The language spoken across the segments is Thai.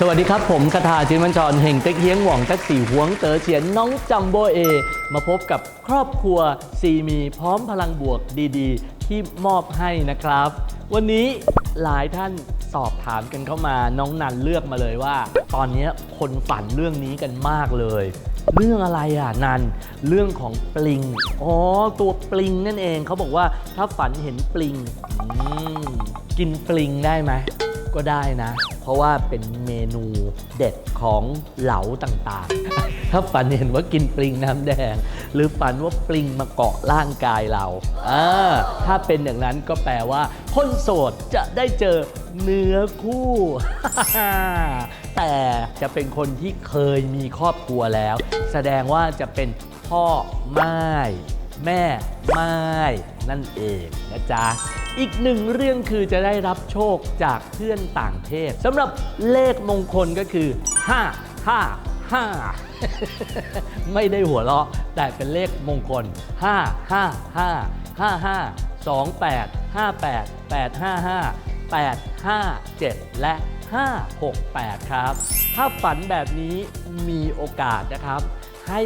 สวัสดีครับ ผมคาถาจินมันชรเฮงเต็กเฮียงหว่องตักสี่หวงเต๋อเฉียนน้องจัมโบเอ มาพบกับครอบครัวซีมีพร้อมพลังบวกดีๆ ที่มอบให้นะครับ วันนี้หลายท่านสอบถามกันเข้ามาน้องนันเลือกมาเลยว่า ตอนนี้คนฝันเรื่องนี้กันมากเลย เรื่องอะไรอะนันเรื่องของปลิงอ๋อตัวปลิงนั่นเองเขาบอกว่าถ้าฝันเห็นปลิงกินปลิงได้ไหม ก็ได้นะ เพราะว่าเป็นเมนูเด็ดของเหลาต่างๆ ถ้าฝันเห็นว่ากินปลิงน้ำแดง หรือฝันว่าปลิงมาเกาะร่างกายเราอ่าถ้าเป็นอย่างนั้นก็แปลว่า คนโสดจะได้เจอเนื้อคู่ แต่จะเป็นคนที่เคยมีครอบครัวแล้ว แสดงว่าจะเป็นพ่อไม้ แม่ไม้นั่นเองนะจ๊ะ อีกหนึ่งเรื่องคือจะได้รับโชคจากเพื่อนต่างเพศสำหรับเลขมงคลก็คือ 5 5 5 ไม่ได้หัวเราะ แต่เป็นเลขมงคล 5 5 5 5 5 2 8 5 8 8 5 5 8 5 7 และ 5 6 8 ครับ ถ้าฝันแบบนี้มีโอกาสนะครับ ให้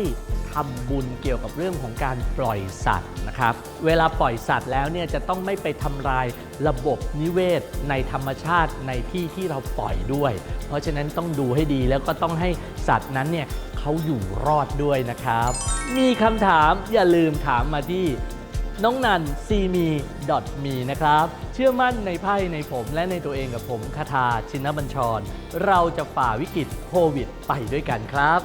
ทำบุญเกี่ยวกับเรื่องของการปล่อยสัตว์นะครับ เวลาปล่อยสัตว์แล้วเนี่ยจะต้องไม่ไปทำลายระบบนิเวศในธรรมชาติในที่ที่เราปล่อยด้วย เพราะฉะนั้นต้องดูให้ดีแล้วก็ต้องให้สัตว์นั้นเนี่ยเขาอยู่รอดด้วยนะครับ มีคำถามอย่าลืมถามมาที่น้องนันซีมีดอทมีนะครับ เชื่อมั่นในไพ่ในผมและในตัวเองกับผมคาทาชินบัญชร เราจะฝ่าวิกฤตโควิดไปด้วยกันครับ